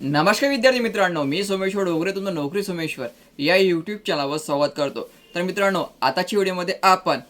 नमस्कार विद्यार्थी मित्रांनो मी सोमेश्वर डोगरे तुमचं नोकरी सोमेश्वर या यूट्यूब चॅनलवर स्वागत करतो. तर मित्रांनो आताच्या व्हिडिओमध्ये आपण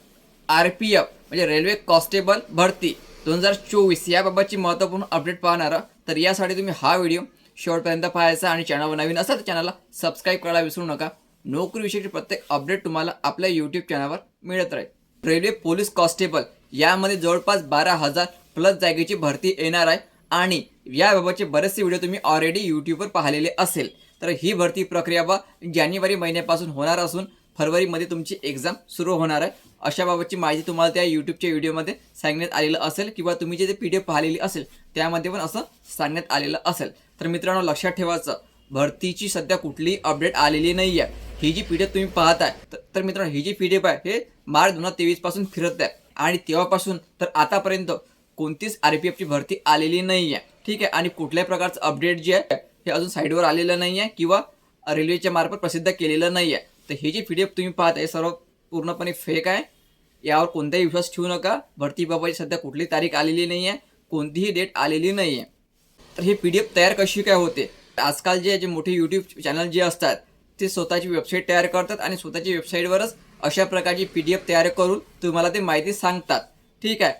आर पी एफ म्हणजे रेल्वे कॉन्स्टेबल भरती दोन हजार चोवीस याबाबतची महत्त्वपूर्ण अपडेट पाहणार तर यासाठी तुम्ही हा व्हिडिओ शेवटपर्यंत पाहायचा आणि चॅनलवर नवीन असाल तर चॅनलला सबस्क्राईब करायला विसरू नका. नोकरीविषयीची प्रत्येक अपडेट तुम्हाला आपल्या यूट्यूब चॅनलवर मिळत राहील. रेल्वे पोलीस कॉन्स्टेबल यामध्ये जवळपास बारा हजार प्लस जागेची भरती येणार आहे. आणि याबाबतचे बरेचसे व्हिडिओ तुम्ही ऑलरेडी यूट्यूबवर पाहिलेले असेल तर ही भरती प्रक्रिया बा जानेवारी महिन्यापासून होणार असून फरवरीमध्ये तुमची एक्झाम सुरू होणार आहे. अशाबाबतची माहिती तुम्हाला त्या यूट्यूबच्या व्हिडिओमध्ये सांगण्यात आलेलं असेल किंवा तुम्ही जे पी डी एफ पाहिलेली असेल त्यामध्ये पण असं सांगण्यात आलेलं असेल. तर मित्रांनो लक्षात ठेवायचं भरतीची सध्या कुठलीही अपडेट आलेली नाही आहे. ही जी पी डी एफ तुम्ही पाहताय तर- तर मित्रांनो ही जी पी डी एफ आहे हे मार्च दोन हजार तेवीसपासून फिरत आहे. आणि तेव्हापासून तर आतापर्यंत कोणतीच आर पी एफची भरती आलेली नाही आहे ठीक आहे? आणि कुठल्याही प्रकारचं अपडेट जे आहे हे अजून साईडवर आलेलं नाही आहे किंवा रेल्वेच्या मार्फत प्रसिद्ध केलेलं नाही आहे तर हे जे पी डी एफ तुम्ही पाहत आहे सर्व पूर्णपणे फेक आहे. यावर कोणताही विश्वास ठेवू नका. भरतीबाबत सध्या कुठली तारीख आलेली नाही आहे कोणतीही डेट आलेली नाही आहे तर ही पी डी एफ तयार कशी काय होते? आजकाल जे जे मोठे यूट्यूब चॅनल जे असतात ते स्वतःची वेबसाईट तयार करतात आणि स्वतःची वेबसाईटवरच अशा प्रकारची पी डी एफ तयार करून तुम्हाला ते माहिती सांगतात. ठीक आहे?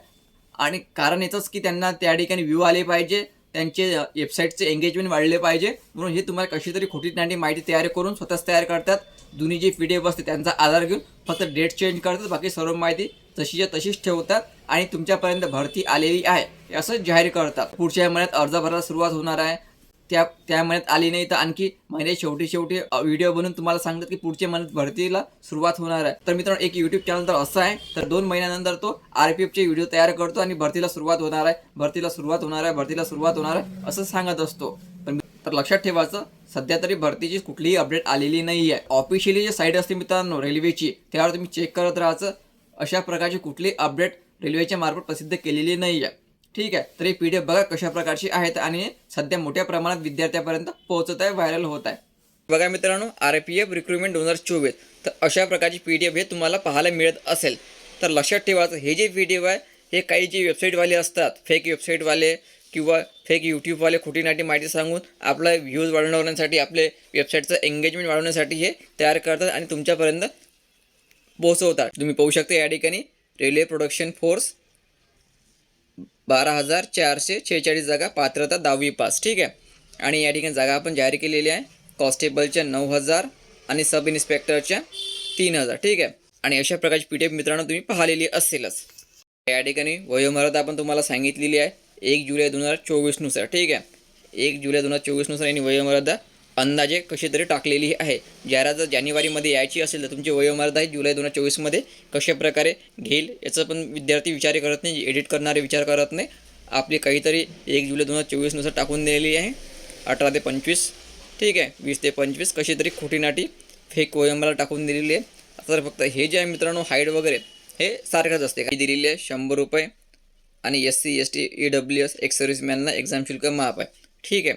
आणि कारण याचंच की त्यांना त्या ठिकाणी व्ह्यू आले पाहिजे त्यांचे वेबसाईटचे एंगेजमेंट वाढले पाहिजे. म्हणून हे तुम्हाला कशी तरी खोटी नाटी माहिती तयार करून स्वतःच तयार करतात. जुनी जी पी डी एफ असते त्यांचा आधार घेऊन फक्त डेट चेंज करतात बाकी सर्व माहिती तशीच्या तशीच ठेवतात आणि तुमच्यापर्यंत भरती आलेली आहे असं जाहीर करतात. पुढच्या महिन्यात अर्ज भरायला सुरुवात होणार आहे. त्या त्या महिन्यात आली नाही तर आणखी महिने शेवटी शेवटी व्हिडिओ बनवून तुम्हाला सांगतात की पुढच्या महिन्यात भरतीला सुरुवात होणार आहे. तर मित्रांनो एक युट्यूब चॅनल तर असं आहे. तर दोन महिन्यानंतर तो आर पी एफचे व्हिडिओ तयार करतो आणि भरतीला सुरुवात होणार आहे. भरतीला सुरुवात होणार आहे भरतीला सुरुवात होणार आहे असं सांगत असतो. पण तर लक्षात ठेवायचं सध्या तरी भरतीची कुठलीही अपडेट आलेली नाही आहे. ऑफिशियली जे साईट असते मित्रांनो रेल्वेची त्यावर तुम्ही चेक करत राहायचं. अशा प्रकारची कुठलीही अपडेट रेल्वेच्या मार्फत प्रसिद्ध केलेली नाही आहे. ठीक आहे. तर ही पी डी एफ बघा कशा प्रकारची आहेत आणि सध्या मोठ्या प्रमाणात विद्यार्थ्यापर्यंत पोहोचत आहे व्हायरल होत आहे बघा मित्रांनो आर पी एफ रिक्रुटमेंट दोन हजार चोवीस. तर अशा प्रकारची पी डी एफ हे तुम्हाला पाहायला मिळत असेल. तर लक्षात ठेवायचं हे जे पी डी एफ आहे हे काही जे वेबसाईटवाले असतात फेक वेबसाईटवाले किंवा फेक यूट्यूबवाले खोटी नाटी माहिती सांगून आपला व्ह्यूज वाढवण्यासाठी आपले वेबसाईटचं एंगेजमेंट वाढवण्यासाठी हे तयार करतात आणि तुमच्यापर्यंत पोहोचवतात. तुम्ही पाहू शकता या ठिकाणी रेल्वे प्रोडक्शन फोर्स बारा हजार चारशे छेचाळीस जागा पात्रता दहावी पास ठीक आहे? आणि या ठिकाणी जागा आपण जाहीर केलेली आहे. कॉन्स्टेबलच्या नऊ हजार आणि सब इन्स्पेक्टरच्या तीन हजार ठीक आहे? आणि अशा प्रकारची पी टी एफ मित्रांनो तुम्ही पाहिलेली असेलच. या ठिकाणी वयोमर्यादा आपण तुम्हाला सांगितलेली आहे. एक जुलै दोन हजार चोवीसनुसार ठीक आहे? एक जुलै दोन हजार चोवीसनुसार यांनी वयोमर्यादा अंदाजे कशी तरी टाकलेली आहे. जाहिरात जर जानेवारीमध्ये यायची असेल तर तुमची वयोमर्यादा आहे जुलै दोन हजार चोवीसमध्ये कशा प्रकारे घेईल याचा पण विद्यार्थी विचार करत नाही एडिट करणारे विचार करत नाही. आपली काहीतरी एक जुलै दोन हजार चोवीसनुसार टाकून दिलेली आहे. अठरा ते पंचवीस. ठीक आहे. वीस ते पंचवीस कशी तरी खोटी नाटी फेक वयोमर्यादा टाकून दिलेली आहे. तर फक्त हे जे आहे मित्रांनो हाईट वगैरे हे सारखंच असते. काही दिलेली आहे? शंभर रुपये आणि S C S T E W S ex सर्व्हिसमॅनला exam शुल्क माफ आहे. ठीक आहे.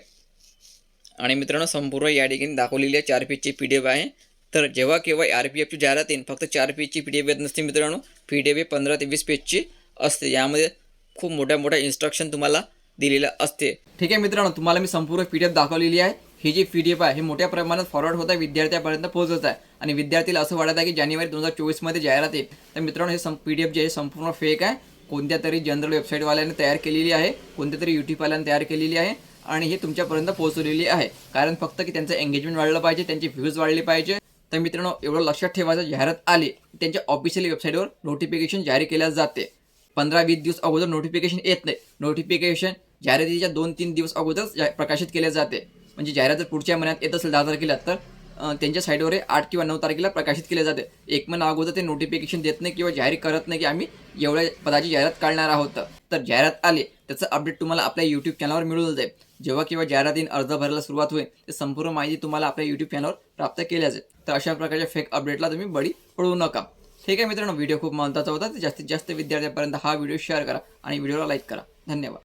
आणि मित्रांनो संपूर्ण या ठिकाणी दाखवलेली आहे चार पीची पी डी एफ आहे. तर जेव्हा केव्हा आर पी एफची जाहिरात येईल फक्त चार पेजची पी डी एफ येत नसते मित्रांनो पी डी एफ हे पंधरा ते वीस पेजची असते. यामध्ये खूप मोठ्या मोठ्या इन्स्ट्रक्शन तुम्हाला दिलेलं असते. ठीक आहे मित्रांनो तुम्हाला मी संपूर्ण पी डी एफ दाखवलेली आहे. ही जी पी डी एफ आहे हे मोठ्या प्रमाणात फॉरवर्ड होत आहे विद्यार्थ्यापर्यंत पोहोचत आहे. आणि विद्यार्थीला असं वाटत आहे की जानेवारी दोन हजार चोवीसमध्ये जाहिरात येईल. तर मित्रांनो हे सं पी डी एफ जे आहे संपूर्ण फेक आहे. कोणत्या तरी जनरल वेबसाईटवाल्याने तयार केलेली आहे कोणत्या तरी युट्यूबवाल्याने तयार केलेली आहे. आणि हे तुमच्यापर्यंत पोहोचवलेली आहे. कारण फक्त की त्यांचं एंगेजमेंट वाढलं पाहिजे त्यांचे व्ह्यूज वाढले पाहिजे. तर मित्रांनो एवढं लक्षात ठेवायचं जाहिरात आली त्यांच्या ऑफिशियल वेबसाईटवर नोटिफिकेशन जारी केल्या जाते. पंधरा वीस दिवस अगोदर नोटिफिकेशन येत नाही. नोटिफिकेशन जाहिरातीच्या दोन तीन दिवस अगोदर जा- प्रकाशित केले जाते. म्हणजे जाहिरात जर पुढच्या महिन्यात येत असेल दहा तारखेला तर त्यांच्या साईटवर आठ किंवा नऊ तारखेला प्रकाशित केले जाते. एक महिना अगोदर ते नोटिफिकेशन देत नाही किंवा जाहीर करत नाही की आम्ही एवढ्या पदाची जाहिरात काढणार आहोत. तर जाहिरात आली त्याचं अपडेट तुम्हाला आपल्या यूट्यूब चॅनलवर मिळून जाईल. जेव्हा किंवा जाहिरातीन अर्ज भरायला सुरुवात होईल ते संपूर्ण माहिती तुम्हाला आपल्या यूट्यूब चॅनलवर प्राप्त केल्या जाईल तर अशा प्रकारच्या फेक अपडेटला तुम्ही बळी पडू नका. ठीक आहे मित्रांनो व्हिडिओ खूप महत्त्वाचा होता. तर जास्तीत जास्त विद्यार्थ्यांपर्यंत हा व्हिडिओ शेअर करा आणि व्हिडिओला लाईक करा. धन्यवाद.